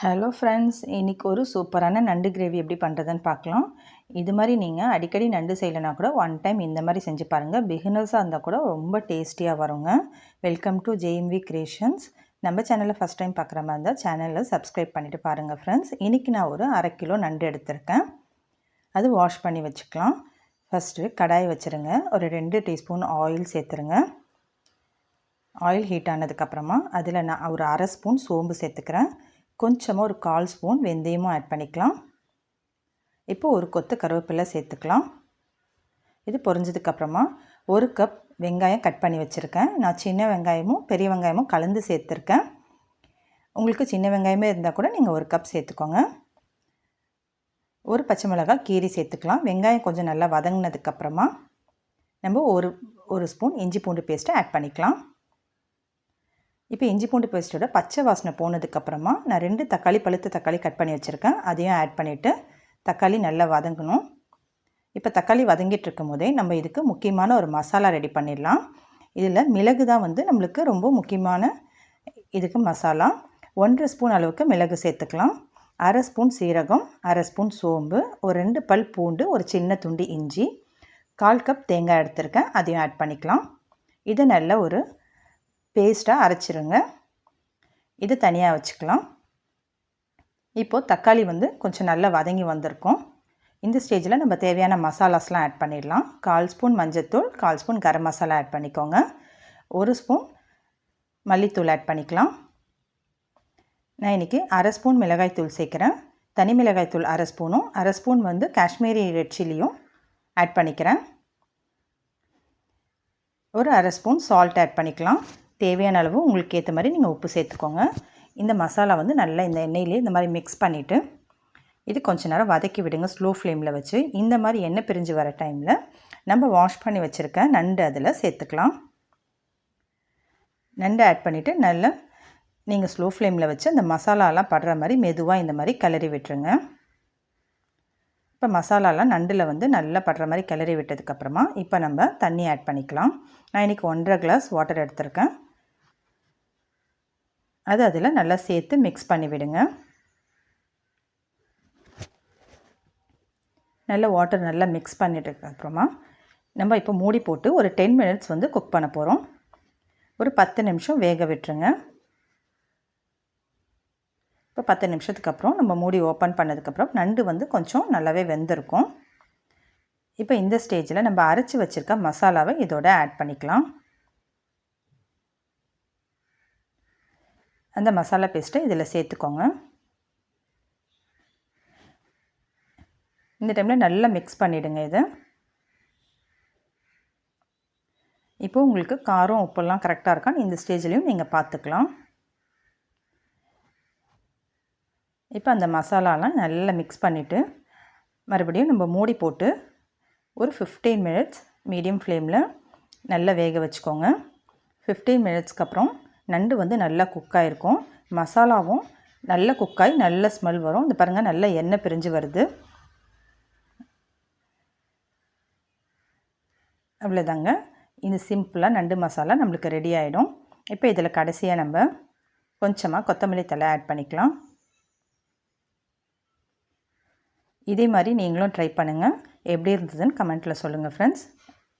Hello friends இன்றைக்கி ஒரு சூப்பரான நண்டு கிரேவி எப்படி பண்ணுறதுன்னு பார்க்கலாம். இது மாதிரி நீங்கள் அடிக்கடி நண்டு செய்யலைனா கூட ஒன் டைம் இந்த மாதிரி செஞ்சு பாருங்கள் பிகினர்ஸாக இருந்தால் கூட ரொம்ப டேஸ்டியாக வருங்க. வெல்கம் டு ஜேஎம்வி கிரியேஷன்ஸ் நம்ம சேனலில் ஃபஸ்ட் டைம் பார்க்குற மாதிரி இருந்தால் சேனலில் சப்ஸ்கிரைப் பண்ணிவிட்டு பாருங்கள் ஃப்ரெண்ட்ஸ் இன்றைக்கி நான் ஒரு அரை கிலோ நண்டு எடுத்திருக்கேன். அது வாஷ் பண்ணி வச்சுக்கலாம். ஃபஸ்ட்டு கடாய் வச்சுருங்க. ஒரு ரெண்டு டீஸ்பூன் ஆயில் சேர்த்துருங்க. ஆயில் ஹீட் ஆனதுக்கப்புறமா அதில் நான் ஒரு அரை ஸ்பூன் சோம்பு சேர்த்துக்கிறேன். கொஞ்சமாக ஒரு கால் ஸ்பூன் வெந்தயமும் ஆட் பண்ணிக்கலாம். இப்போ ஒரு கொத்து கருவேப்பிலை சேர்த்துக்கலாம். இது பொரிஞ்சதுக்கப்புறமா ஒரு கப் வெங்காயம் கட் பண்ணி வச்சுருக்கேன். நான் சின்ன வெங்காயமும் பெரிய வெங்காயமும் கலந்து சேர்த்துருக்கேன். உங்களுக்கு சின்ன வெங்காயமே இருந்தால் கூட நீங்கள் ஒரு கப் சேர்த்துக்கோங்க. ஒரு பச்சை மிளகாய் கீரி சேர்த்துக்கலாம். வெங்காயம் கொஞ்சம் நல்லா வதங்கினதுக்கப்புறமா நம்ம ஒரு ஒரு ஸ்பூன் இஞ்சி பூண்டு பேஸ்ட்டை ஆட் பண்ணிக்கலாம். இப்போ இஞ்சி பூண்டு பேஸ்ட்டோட பச்சை வாசனை போனதுக்கப்புறமா நான் ரெண்டு தக்காளி பழுத்த தக்காளி கட் பண்ணி வச்சுருக்கேன். அதையும் ஆட் பண்ணிவிட்டு தக்காளி நல்லா வதங்கணும். இப்போ தக்காளி வதங்கிட்டு இருக்கும் போதே நம்ம இதுக்கு முக்கியமான ஒரு மசாலா ரெடி பண்ணிடலாம். இதில் மிளகு தான் வந்து நம்மளுக்கு ரொம்ப முக்கியமான இதுக்கு மசாலா. ஒன்றரை ஸ்பூன் அளவுக்கு மிளகு சேர்த்துக்கலாம். அரை ஸ்பூன் சீரகம் அரை ஸ்பூன் சோம்பு ஒரு ரெண்டு பல் பூண்டு ஒரு சின்ன துண்டு இஞ்சி கால் கப் தேங்காய் எடுத்திருக்கேன். அதையும் ஆட் பண்ணிக்கலாம். இதை நல்ல ஒரு பேஸ்ட்டாக அரைச்சிருங்க. இது தனியாக வச்சுக்கலாம். இப்போது தக்காளி வந்து கொஞ்சம் நல்லா வதங்கி வந்திருக்கும். இந்த ஸ்டேஜில் நம்ம தேவையான மசாலாஸ்லாம் ஆட் பண்ணிடலாம். கால் ஸ்பூன் மஞ்சத்தூள் கால் ஸ்பூன் கரம் மசாலா ஆட் பண்ணிக்கோங்க. ஒரு ஸ்பூன் மல்லித்தூள் ஆட் பண்ணிக்கலாம். நான் இன்றைக்கி அரை ஸ்பூன் மிளகாய்த்தூள் சேர்க்குறேன். தனி மிளகாய்த்தூள் அரை ஸ்பூனும் அரை ஸ்பூன் வந்து காஷ்மீரி ரெட் சில்லியும் ஆட் பண்ணிக்கிறேன். ஒரு அரை ஸ்பூன் சால்ட் ஆட் பண்ணிக்கலாம். தேவையான அளவு உங்களுக்கு ஏற்ற மாதிரி நீங்கள் உப்பு சேர்த்துக்கோங்க. இந்த மசாலா வந்து நல்லா இந்த எண்ணெயிலே இந்த மாதிரி மிக்ஸ் பண்ணிவிட்டு இது கொஞ்ச நேரம் வதக்கி விடுங்க ஸ்லோ ஃப்ளேமில் வச்சு. இந்த மாதிரி எண்ணெய் பிரிஞ்சு வர டைமில் நம்ம வாஷ் பண்ணி வச்சுருக்க நண்டு அதில் சேர்த்துக்கலாம். நண்டு ஆட் பண்ணிவிட்டு நல்லா நீங்கள் ஸ்லோ ஃப்ளேமில் வச்சு அந்த மசாலாலாம் படுற மாதிரி மெதுவாக இந்த மாதிரி கிளறி விட்டுருங்க. இப்போ மசாலாலாம் நண்டில் வந்து நல்லா படுற மாதிரி கிளறி விட்டதுக்கப்புறமா இப்போ நம்ம தண்ணி ஆட் பண்ணிக்கலாம். நான் இன்றைக்கி ஒன்றரை கிளாஸ் வாட்டர் எடுத்திருக்கேன். அது அதில் நல்லா சேர்த்து மிக்ஸ் பண்ணிவிடுங்க. நல்லா வாட்டர் நல்லா மிக்ஸ் பண்ணிட்டு அப்புறமா நம்ம இப்போ மூடி போட்டு ஒரு டென் மினிட்ஸ் வந்து குக் பண்ண போகிறோம் ஒரு பத்து நிமிஷம் வேக விட்டுருங்க. இப்போ பத்து நிமிஷத்துக்கு அப்புறம் நம்ம மூடி ஓப்பன் பண்ணதுக்கப்புறம் நண்டு வந்து கொஞ்சம் நல்லாவே வெந்திருக்கும். இப்போ இந்த ஸ்டேஜில் நம்ம அரைச்சி வச்சுருக்க மசாலாவை இதோட ஆட் பண்ணிக்கலாம். அந்த மசாலா பேஸ்ட்டை இதில் சேர்த்துக்கோங்க. இந்த டைமில் நல்லா மிக்ஸ் பண்ணிவிடுங்க இதை. இப்போ உங்களுக்கு காரம் உப்பெல்லாம் கரெக்டாக இருக்கான்னு இந்த ஸ்டேஜ்லேயும் நீங்கள் பார்த்துக்கலாம் இப்போ அந்த மசாலாலாம் நல்லா மிக்ஸ் பண்ணிவிட்டு மறுபடியும் நம்ம மூடி போட்டு ஒரு ஃபிஃப்டீன் மினிட்ஸ் மீடியம் ஃப்ளேமில் நல்லா வேக வச்சுக்கோங்க. ஃபிஃப்டீன் மினிட்ஸ்க்கு அப்புறம் நண்டு வந்து நல்லா குக்காயிருக்கும் மசாலாவும் நல்ல குக்காய் நல்ல ஸ்மெல் வரும். இந்த பாருங்கள் நல்ல எண்ணெய் பிரிஞ்சு வருது. அவ்வளோதாங்க இது சிம்பிளாக நண்டு மசாலா நம்மளுக்கு ரெடி ஆகிடும் இப்போ இதில் கடைசியாக நம்ம கொஞ்சமாக கொத்தமல்லி தலை ஆட் பண்ணிக்கலாம். இதே மாதிரி நீங்களும் ட்ரை பண்ணுங்கள் எப்படி இருந்ததுன்னு கமெண்ட்டில் சொல்லுங்கள் ஃப்ரெண்ட்ஸ்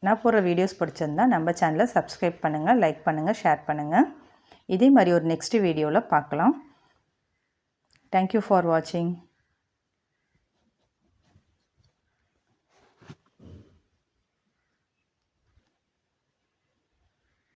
நான் போகிற வீடியோஸ் பிடிச்சிருந்தா நம்ம சேனலை சப்ஸ்கிரைப் பண்ணுங்கள் லைக் பண்ணுங்கள் ஷேர் பண்ணுங்கள் இதே மாதிரி ஒரு நெக்ஸ்ட் வீடியோவில் பார்க்கலாம். தேங்க்யூ ஃபார் வாட்சிங்